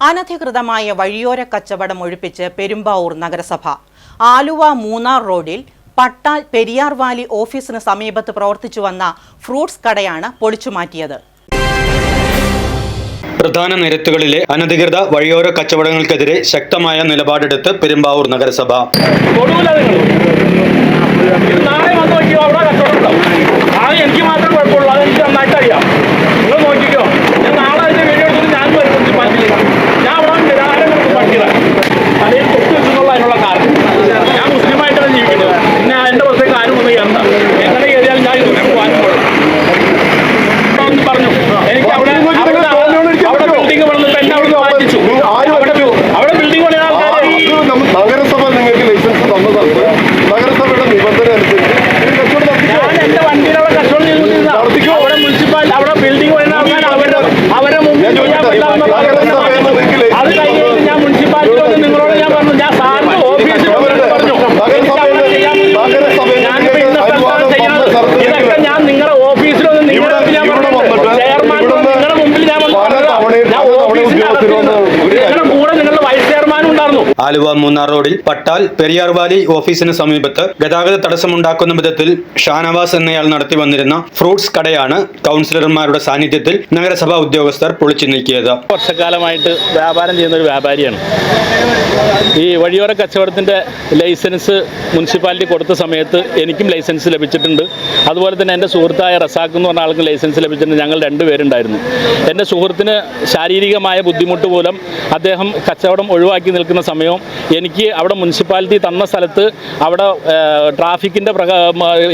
അനധികൃതമായ വഴിയോര കച്ചവടം ഒഴിപ്പിച്ച് പെരുമ്പാവൂർ നഗരസഭ. ആലുവ മൂന്നാർ റോഡിൽ പട്ടാൽ പെരിയാർ വാലി ഓഫീസിന് സമീപത്ത് പ്രവർത്തിച്ചു വന്ന ഫ്രൂട്ട്സ് കടയാണ് പൊളിച്ചുമാറ്റിയത് പ്രധാന നിരത്തുകളിലെ അനധികൃത വഴിയോര കച്ചവടങ്ങൾക്കെതിരെ ശക്തമായ നിലപാടെടുത്ത് പെരുമ്പാവൂർ നഗരസഭ തൊടുവില്ല നിങ്ങൾ ഇത് നാളെ വന്ന് നോക്കിയോ അവിടെ കച്ചവടം ഉണ്ടാവും അത് എനിക്ക് മാത്രമേ കുഴപ്പമുള്ളൂ അത് എനിക്ക് നന്നായിട്ട് അറിയാം നിങ്ങൾ നോക്കിക്കോ ഞാൻ നാളെ അതിന്റെ വീഡിയോ എടുത്തിട്ട് ഞാൻ വരും മുനിസിപ്പാലിറ്റിയിൽ ഞാൻ അവിടെ നിരാഹാരം നമുക്ക് പഠിക്കണം അല്ലെങ്കിൽ തൊട്ട് വെച്ചെന്നുള്ള അതിനുള്ള കാരണം ഞാൻ മുസ്ലിമായിട്ടാണ് ജീവിക്കുന്നത് പിന്നെ എന്റെ പുറത്തേക്ക് ആരും ഒന്ന് കയറണ്ട എങ്ങനെ കയറിയാലും ഞാൻ ഇത് പോകാനും പോകണം ഒന്ന് പറഞ്ഞു എനിക്ക് അവിടെ അവിടെ അവിടെ ബിൽഡിംഗ് വന്നിട്ട് എന്നെ അവിടെ മാറ്റിച്ചു അവിടെ അവിടെ ബിൽഡിംഗ് പണിയുന്ന ആൾക്കാരെ അത് നമ്മ- നഗരസഭ നിങ്ങൾക്ക് ലൈസൻസ് തന്നതാണ് നഗരസഭയുടെ നിബന്ധന അനുസരിച്ച് ഈ കച്ചവടം നടത്തിക്കോ. ഞാൻ എന്റെ വണ്ടിയിലുള്ള കച്ചവടം ചെയ്തുകൊണ്ടിരുന്ന നടത്തിക്കോ. അവിടെ മുനിസിപ്പാലിറ്റി അവിടെ ബിൽഡിംഗ് പണിയുന്ന ആൾക്കാർ അവരുടെ അവരെ മുമ്പിൽ ഞാൻ ചെയ്യാൻ ചോദിക്കട്ടെ, പറ്റാവുന്ന നഗരസഭ കാര്യങ്ങൾ എന്ന് നിങ്ങൾക്ക് അത് കഴിഞ്ഞിട്ട് ഞാൻ മുനിസിപ്പാലിറ്റി വന്ന് നിങ്ങളോട് ഞാൻ പറഞ്ഞു ഞാൻ സാറിന്റെ ഓഫീസിൽ വന്ന് പറഞ്ഞു എനിക്ക് അവിടെ ചെയ്യാൻ ഞാനിപ്പോ ഇന്ന സ്ഥലത്താണ് ചെയ്യുന്നത് ഇതൊക്കെ ഞാൻ നിങ്ങളുടെ ഓഫീസിൽ വന്ന് നിങ്ങളുടെ മുമ്പിൽ ഞാൻ ഇവിടെ പറഞ്ഞത് വന്നിട്ട് ചെയർമാൻ ഇവിടുന്ന് നിങ്ങളുടെ മുമ്പിൽ ഞാൻ വന്ന് പല പറഞ്ഞതാ. തവണയും ഞാൻ പല തവണയും ഓഫീസിൽ ഉദ്യോഗസ്ഥർ വന്ന് ഒരു നിങ്ങളുടെ കൂടെ നിങ്ങളുടെ വൈസ് ചെയർമാനും ഉണ്ടായിരുന്നു ആലുവ മൂന്നാർ റോഡിൽ പട്ടാൽ പെരിയാർ വാലി ഓഫീസിന് സമീപത്ത് ഗതാഗത തടസ്സമുണ്ടാക്കുന്ന വിധത്തിൽ ഷാനവാസ് എന്നയാൾ നടത്തി വന്നിരുന്ന ഫ്രൂട്ട്സ് കടയാണ് കൗൺസിലർമാരുടെ സാന്നിധ്യത്തിൽ നഗരസഭാ ഉദ്യോഗസ്ഥർ പൊളിച്ചു നീക്കിയത്. വർഷക്കാലമായിട്ട് വ്യാപാരം ചെയ്യുന്ന ഒരു വ്യാപാരിയാണ്. ഈ വഴിയോര കച്ചവടത്തിന്റെ ലൈസൻസ് മുനിസിപ്പാലിറ്റി കൊടുത്ത സമയത്ത് എനിക്കും ലൈസൻസ് ലഭിച്ചിട്ടുണ്ട്. അതുപോലെ തന്നെ എന്റെ സുഹൃത്തായ റസാഖ് എന്ന് പറഞ്ഞ ആൾക്ക് ലൈസൻസ് ലഭിച്ചിട്ടുണ്ട്. ഞങ്ങൾ രണ്ടുപേരുണ്ടായിരുന്നു എന്റെ സുഹൃത്തിന് ശാരീരികമായ ബുദ്ധിമുട്ട് മൂലം അദ്ദേഹം കച്ചവടം ഒഴിവാക്കി നിൽക്കുന്ന സമയവും എനിക്ക് അവിടെ മുനിസിപ്പാലിറ്റി തന്ന സ്ഥലത്ത് അവിടെ ട്രാഫിക്കിന്റെ പ്രക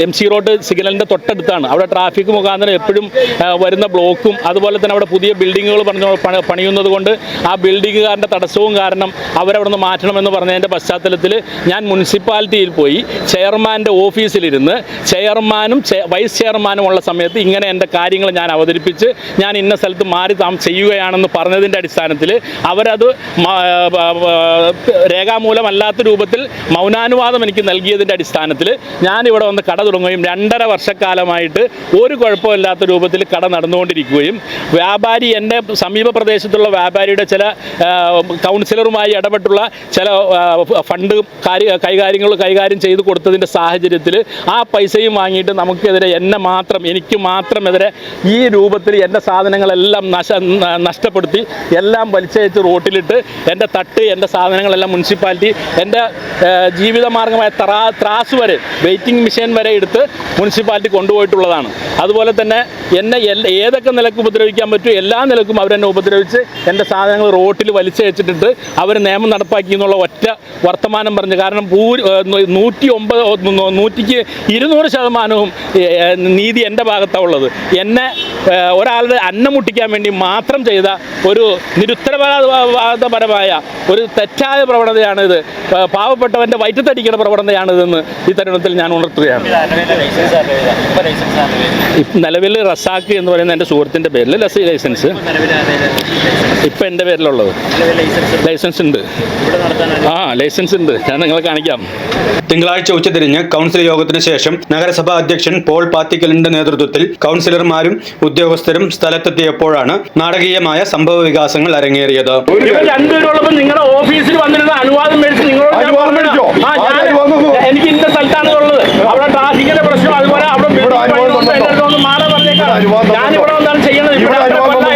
എം സി റോഡ് സിഗ്നലിന്റെ തൊട്ടടുത്താണ്. അവിടെ ട്രാഫിക് മുഖാന്തരം എപ്പോഴും വരുന്ന ബ്ലോക്കും അതുപോലെ തന്നെ അവിടെ പുതിയ ബിൽഡിങ്ങുകൾ പറഞ്ഞു പണി- പണിയുന്നത് കൊണ്ട് ആ ബിൽഡിങ്ങുകാരന്റെ തടസ്സവും കാരണം അവരവിടെ നിന്ന് മാറ്റണമെന്ന് പറഞ്ഞതിന്റെ പശ്ചാത്തലത്തിൽ ഞാൻ മുനിസിപ്പാലിറ്റിയിൽ പോയി ചെയർമാന്റെ ഓഫീസിലിരുന്ന് ചെയർമാനും വൈസ് ചെയർമാനും ഉള്ള സമയത്ത് ഇങ്ങനെ എന്റെ കാര്യങ്ങൾ ഞാൻ അവതരിപ്പിച്ച് ഞാൻ ഇന്ന സ്ഥലത്ത് മാറി താമസം ചെയ്യുകയാണെന്ന് പറഞ്ഞതിന്റെ അടിസ്ഥാനത്തിൽ അവരത് രേഖാമൂലമല്ലാത്ത രൂപത്തിൽ മൗനാനുവാദം എനിക്ക് നൽകിയതിന്റെ അടിസ്ഥാനത്തിൽ ഞാനിവിടെ വന്ന് കട തുടങ്ങുകയും രണ്ടര വർഷക്കാലമായിട്ട് ഒരു കുഴപ്പമില്ലാത്ത രൂപത്തിൽ കട നടന്നുകൊണ്ടിരിക്കുകയും വ്യാപാരി എന്റെ സമീപ പ്രദേശത്തുള്ള വ്യാപാരിയുടെ ചില കൗൺസിലറുമായി ഇടപെട്ടുള്ള ചില ഫണ്ട് കാര്യ കൈകാര്യങ്ങൾ കൈകാര്യം ചെയ്ത് കൊടുത്തതിന്റെ സാഹചര്യത്തിൽ ആ പൈസയും വാങ്ങിയിട്ട് നമുക്കെതിരെ എന്നെ മാത്രം എനിക്ക് മാത്രം എതിരെ ഈ രൂപത്തിൽ എന്റെ സാധനങ്ങളെല്ലാം നശ നഷ്ടപ്പെടുത്തി എല്ലാം വലിച്ചയച്ച് റോട്ടിലിട്ട് എന്റെ തട്ട് എന്റെ സാധനങ്ങളെല്ലാം മുനിസിപ്പാലിറ്റി എന്റെ ജീവിതമാർഗമായ ത്രാ ത്രാസ് വരെ വെയിറ്റിംഗ് മെഷീൻ വരെ എടുത്ത് മുനിസിപ്പാലിറ്റി കൊണ്ടുപോയിട്ടുള്ളതാണ്. അതുപോലെ തന്നെ എന്നെ ഏതൊക്കെ നിലയ്ക്ക് ഉപദ്രവിക്കാൻ പറ്റും എല്ലാ നിലക്കും അവരെന്നെ ഉപദ്രവിച്ച് എന്റെ സാധനങ്ങൾ റോട്ടിൽ വലിച്ചയച്ചിട്ടിട്ട് അവർ നിയമം നടപ്പാക്കി എന്നുള്ള ഒറ്റ വർത്തമാനം പറഞ്ഞു. കാരണം ഭൂ ഏഹ് നൂറ്റി ഒമ്പത് നൂറ്റിക്ക് ഇരുന്നൂറ് ശതമാനവും നീതി എന്റെ ഭാഗത്താണ് ഉള്ളത്. എന്നെ ഒരാളുടെ അന്നം മുട്ടിക്കാൻ വേണ്ടി മാത്രം ചെയ്ത ഒരു നിരുത്തരവാദപരമായ ഒരു തെറ്റായ പ്രവണതയാണിത്. ഇത് പാവപ്പെട്ടവന്റെ വയറ്റത്തടിക്കുന്ന പ്രവണതയാണിതെന്ന് ഈ തരുണത്തിൽ ഞാൻ ഉണർത്തുകയാണ്. ഇപ്പ- നിലവിൽ റസാക്ക് എന്ന് പറയുന്ന എന്റെ സുഹൃത്തിന്റെ പേരിൽ ലസി ലൈസൻസ്. ഇപ്പം എന്റെ പേരിലുള്ളത്. ലൈസൻസ് ഉണ്ട്. ആ ലൈസൻസ് ഉണ്ട്. ഞാൻ നിങ്ങളെ കാണിക്കാം. തിങ്കളാഴ്ച ഉച്ചതിരിഞ്ഞ് കൗൺസിൽ യോഗത്തിന് ശേഷം നഗരസഭാ അധ്യക്ഷൻ പോൾ പാത്തിക്കലിന്റെ നേതൃത്വത്തിൽ കൗൺസിലർമാരും ഉദ്യോഗസ്ഥരും സ്ഥലത്തെത്തിയപ്പോഴാണ് നാടകീയമായ സംഭവ വികാസങ്ങൾ അരങ്ങേറിയത് നിങ്ങളുടെ ഓഫീസിൽ വന്നിരുന്ന അനുവാദം മേടിച്ച് നിങ്ങളോട്? എനിക്ക് ഇന്ന സ്ഥലത്താണ് ഉള്ളത്. അവിടെ ട്രാഫിക്കിന്റെ പ്രശ്നം അതുപോലെ അവിടെ മാറാൻ പറഞ്ഞേക്കാം. ഇവിടെ വന്നാണ് ചെയ്യണത് ഇവിടെ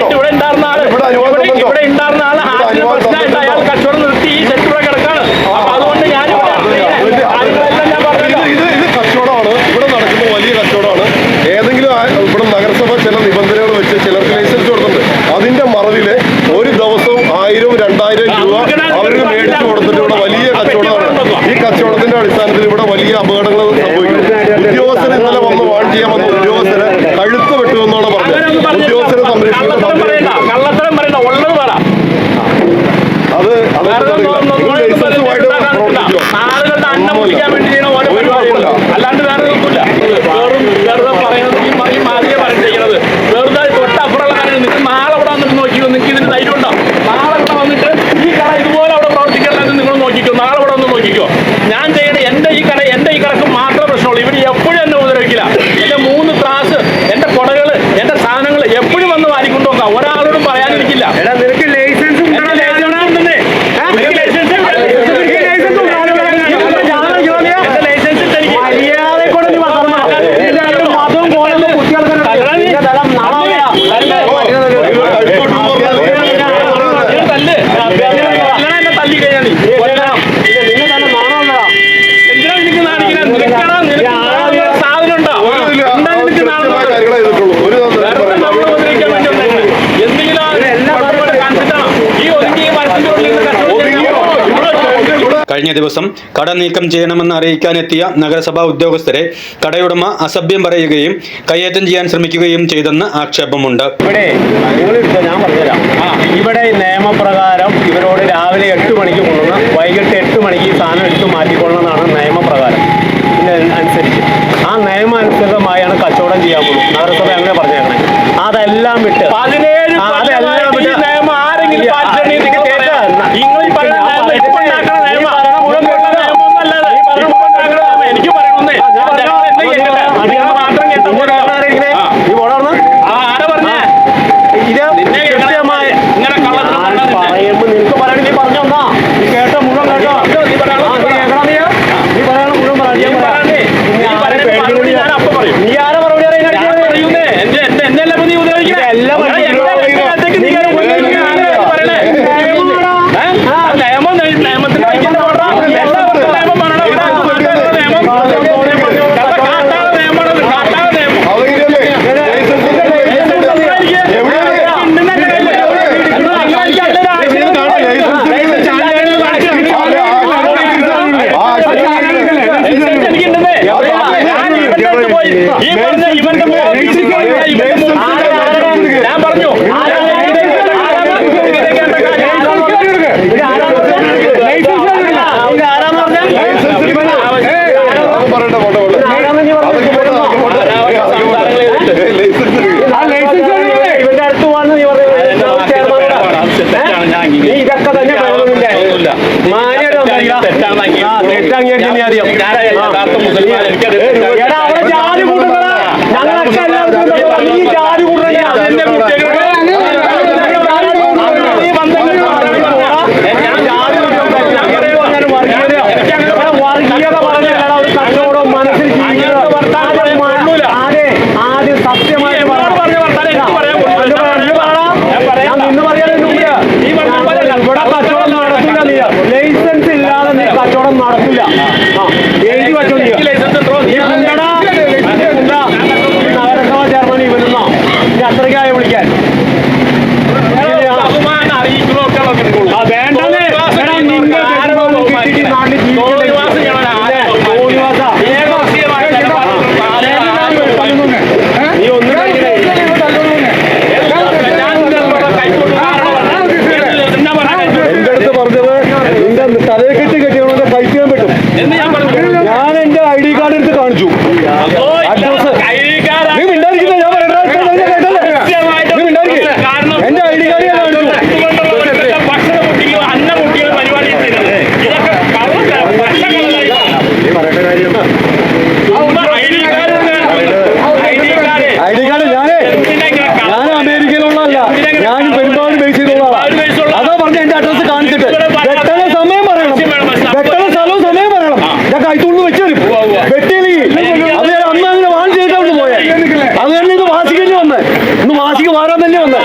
ഇവിടെ ഉണ്ടായിരുന്ന ആൾ? ഇവിടെ ഉണ്ടായിരുന്ന ആൾ ഇവിടെ ഹാർട്ടിന് അനുവാദം പ്രശ്നമായിട്ട് അയാൾ തന്നോ? കച്ചവടം നിർത്തി ഈ സെറ്റ് ഇവിടെ കിടക്കാണ് അപ്പൊ അതുകൊണ്ട് ഞാൻ ഇവിടെ ഇത് കാര്യങ്ങളെല്ലാം ഞാൻ ഇത് പറഞ്ഞേക്കാം ഇത് ഇത് കച്ചവടമാണ് ഇവിടെ നടക്കുന്ന വലിയ കച്ചവടമാണ് ഏതെങ്കിലും ആ- ഇവിടെ നഗരസഭ ചില നിബന്ധനകൾ വെച്ച് ചിലർക്ക് ലൈസൻസ് കൊടുത്തിട്ടുണ്ട് അതിന്റെ മറവിൽ ഒരു ദിവസവും ആയിരവും രണ്ടായിരം രൂപ അവർക്ക് മേടിച്ചു കൊടുത്തിട്ട് ഇവിടെ വലിയ കച്ചവടമാണ്. ഈ കച്ചവടത്തിന്റെ അടിസ്ഥാനത്തിൽ ഇവിടെ വലിയ അപകടങ്ങൾ സംഭവിക്കുന്നു. ഉദ്യോഗസ്ഥർ ഇന്നലെ വന്ന് വാൺ ചെയ്യാൻ വന്ന ഉദ്യോഗസ്ഥരെ കഴുത്ത് വെട്ടുമെന്നാണ് അങ്ങനെയൊന്നും പറഞ്ഞത് പറഞ്ഞേക്കാം. ഉദ്യോഗസ്ഥരെ കള്ളത്തരം പറയണ്ട സംരക്ഷിക്കുന്ന കള്ളത്തരം പറയണ്ട ഉള്ളത് പറ അത് അത് വേറെ ഒന്നും- ഒന്നും- ഒന്നും ലൈസൻസുമായിട്ട് ഉണ്ടാക്കാൻ പ്രവർത്തിക്കുക ആളുകളുടെ അന്നം മുട്ടിക്കാൻ വേണ്ടി ചെയ്യുന്ന ഓരോ ഒരു പരിപാടികൾ കുഴപ്പമില്ല. അല്ലാണ്ട് വേറെ ഒന്നുമില്ല വെറും വെറുതെ പറയുന്നത് ഈ മ- ഈ മാതിരി പറയും ചെയ്യണത് വെറുതെ തൊട്ടപ്പുറമുള്ള കാര്യം നിങ്ങൾക്ക് നാളെ ഇവിടെ വന്നിട്ട് നോക്കിയോ നിങ്ങൾക്ക് ഇതിന് ധൈര്യം ഉണ്ടോ നാളെ ഇവിടെ വന്നിട്ട് ഈ കട ഇതുപോലെ അവിടെ പ്രവർത്തിക്കണമെന്ന് നിങ്ങൾ നോക്കിക്കോ നാളെ ഇവിടെ ഒന്ന് നോക്കിക്കോ ഞാൻ ചെയ്യണ എന്റെ ഈ കട എന്റെ ഈ കടക്ക് മാത്രമേ പ്രശ്നമുള്ളൂ ഇവിടെ എപ്പോഴും എന്നെ ഉപദ്രവിക്കില്ല എന്റെ മൂന്ന് കഴിഞ്ഞ ദിവസം കട നീക്കം ചെയ്യണമെന്ന് അറിയിക്കാനെത്തിയ നഗരസഭാ ഉദ്യോഗസ്ഥരെ കടയുടമ അസഭ്യം പറയുകയും കയ്യേറ്റം ചെയ്യാൻ ശ്രമിക്കുകയും ചെയ്തെന്ന് ആക്ഷേപമുണ്ട്. ഇവിടെ ഞാൻ പറഞ്ഞുതരാം. ഇവിടെ നിയമപ്രകാരം ഇവരോട് രാവിലെ എട്ട് മണിക്ക് കൊണ്ടുവന്ന് വൈകിട്ട് എട്ട് മണിക്ക് സാധനം എടുത്ത് മാറ്റിക്കൊള്ളണമെന്നാണ് നിയമപ്രകാരം. പിന്നെ അനുസരിച്ച്. ആ നിയമാനുസൃതമായാണ് കച്ചവടം ചെയ്യാൻ പോകുന്നത്. നഗരസഭ അങ്ങനെ പറഞ്ഞേക്കണേ. അതെല്ലാം വിട്ട് അതെല്ലാം വിട്ട് നിയമം ആരെങ്കിലും തെറ്റങ്ങിയിട്ട് നീ അറിയാം. ഞങ്ങളൊക്കെ എല്ലാവരും ഈ ജാതി വർഗീയത ഇന്ന് മാസിക മാറാൻ തന്നെ വന്ന്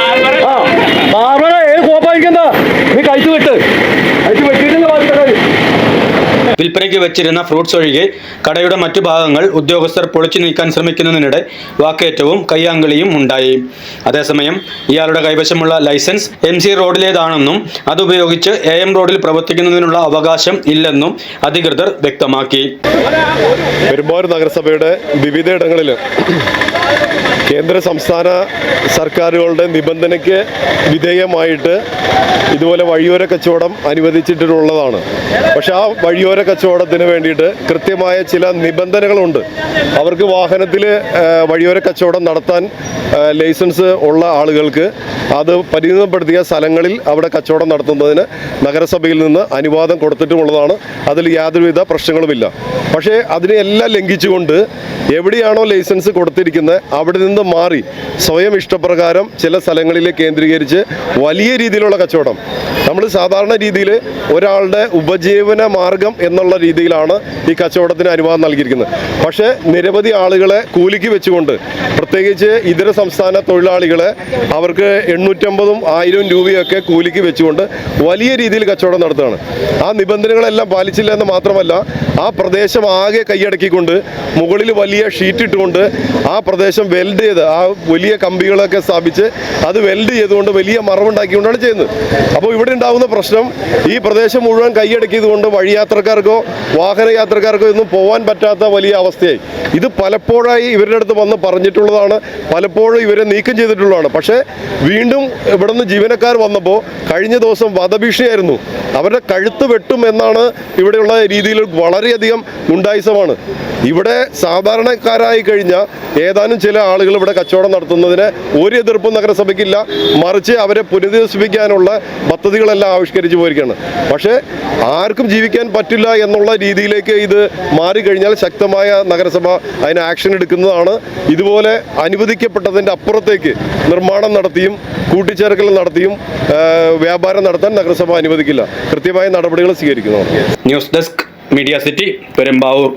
വിൽപ്പനയ്ക്ക് വെച്ചിരുന്ന ഫ്രൂട്ട്സ് ഒഴികെ കടയുടെ മറ്റു ഭാഗങ്ങൾ ഉദ്യോഗസ്ഥർ പൊളിച്ചു നീക്കാൻ ശ്രമിക്കുന്നതിനിടെ വാക്കേറ്റവും കയ്യാങ്കളിയും ഉണ്ടായി. അതേസമയം ഇയാളുടെ കൈവശമുള്ള ലൈസൻസ് എം സി റോഡിലേതാണെന്നും അതുപയോഗിച്ച് എ എം റോഡിൽ പ്രവർത്തിക്കുന്നതിനുള്ള അവകാശം ഇല്ലെന്നും അധികൃതർ വ്യക്തമാക്കി. പെരുമ്പാവൂർ നഗരസഭയുടെ വിവിധയിടങ്ങളിൽ കേന്ദ്ര സംസ്ഥാന സർക്കാരുകളുടെ നിബന്ധനയ്ക്ക് വിധേയമായിട്ട് ഇതുപോലെ വഴിയോര കച്ചവടം അനുവദിച്ചിട്ടുള്ളതാണ്. പക്ഷെ ആ വഴിയോര കച്ചവടത്തിന് വേണ്ടിയിട്ട് കൃത്യമായ ചില നിബന്ധനകളുണ്ട്. അവർക്ക് വാഹനത്തിൽ വഴിയോര കച്ചവടം നടത്താൻ ലൈസൻസ് ഉള്ള ആളുകൾക്ക് അത് പരിമിതപ്പെടുത്തിയ സ്ഥലങ്ങളിൽ അവിടെ കച്ചവടം നടത്തുന്നതിന് നഗരസഭയിൽ നിന്ന് അനുവാദം കൊടുത്തിട്ടുമുള്ളതാണ്. അതിൽ യാതൊരുവിധ പ്രശ്നങ്ങളുമില്ല. പക്ഷേ അതിനെല്ലാം ലംഘിച്ചുകൊണ്ട് എവിടെയാണോ ലൈസൻസ് കൊടുത്തിരിക്കുന്നത് അവിടെ നിന്ന് മാറി സ്വയം ഇഷ്ടപ്രകാരം ചില സ്ഥലങ്ങളിൽ കേന്ദ്രീകരിച്ച് വലിയ രീതിയിലുള്ള കച്ചവടം. നമ്മൾ സാധാരണ രീതിയിൽ ഒരാളുടെ ഉപജീവന മാർഗം എന്നുള്ള രീതിയിലാണ് ഈ കച്ചവടത്തിന് അനുവാദം നൽകിയിരിക്കുന്നത്. പക്ഷേ നിരവധി ആളുകളെ കൂലിക്ക് വെച്ചുകൊണ്ട് പ്രത്യേകിച്ച് ഇതര സംസ്ഥാന തൊഴിലാളികളെ അവർക്ക് എണ്ണൂറ്റമ്പതും ആയിരം രൂപയൊക്കെ കൂലിക്ക് വെച്ചുകൊണ്ട് വലിയ രീതിയിൽ കച്ചവടം നടത്തുകയാണ്. ആ നിബന്ധനകളെല്ലാം പാലിച്ചില്ല എന്ന് മാത്രമല്ല ആ പ്രദേശം ആകെ കൈയടക്കിക്കൊണ്ട് മുകളിൽ വലിയ ഷീറ്റ് ഇട്ടുകൊണ്ട് ആ പ്രദേശം വെൽഡ് ചെയ്ത് ആ വലിയ കമ്പികളൊക്കെ സ്ഥാപിച്ച് അത് വെൽഡ് ചെയ്തുകൊണ്ട് വലിയ മറവുണ്ടാക്കിക്കൊണ്ടാണ് ചെയ്യുന്നത്. അപ്പോൾ ഇവിടെ ഉണ്ടാവുന്ന പ്രശ്നം ഈ പ്രദേശം മുഴുവൻ കൈയടക്കിയതുകൊണ്ട് വഴിയാത്രക്കാർക്കോ വാഹന യാത്രക്കാർക്കോ ഒന്നും പോകാൻ പറ്റാത്ത വലിയ അവസ്ഥയായി. ഇത് പലപ്പോഴായി ഇവരുടെ അടുത്ത് വന്ന് പറഞ്ഞിട്ടുള്ളതാണ് പലപ്പോഴും ഇവരെ നീക്കം ചെയ്തിട്ടുള്ളതാണ്. പക്ഷേ വീണ്ടും ഇവിടുന്ന് ജീവനക്കാർ വന്നപ്പോൾ കഴിഞ്ഞ ദിവസം വധഭീഷണിയായിരുന്നു. അവരുടെ കഴുത്ത് വെട്ടും എന്നാണ് ഇവിടെയുള്ള രീതിയിൽ വളരെയധികം ഗുണ്ടായുസമാണ്. ഇവിടെ സാധാരണക്കാരായി കഴിഞ്ഞ ഏതാനും ചില ആളുകൾ ഇവിടെ കച്ചവടം നടത്തുന്നതിന് ഒരു എതിർപ്പും നഗരസഭയ്ക്കില്ല. മറിച്ച് അവരെ പുനരധിവസിപ്പിക്കാനുള്ള പദ്ധതികളെല്ലാം ആവിഷ്കരിച്ചു പോയിരിക്കുകയാണ്. പക്ഷേ ആർക്കും ജീവിക്കാൻ പറ്റില്ല എന്നുള്ള രീതിയിലേക്ക് ഇത് മാറിക്കഴിഞ്ഞാൽ ശക്തമായ നഗരസഭ അതിന് ആക്ഷൻ എടുക്കുന്നതാണ്. ഇതുപോലെ അനുവദിക്കപ്പെട്ടതിന്റെ അപ്പുറത്തേക്ക് നിർമ്മാണം നടത്തിയും കൂട്ടിച്ചേർക്കൽ നടത്തിയും വ്യാപാരം നടത്താൻ നഗരസഭ അനുവദിക്കില്ല. കൃത്യമായ നടപടികൾ സ്വീകരിക്കുന്നതാണ്. News desk media city Perumbavoor.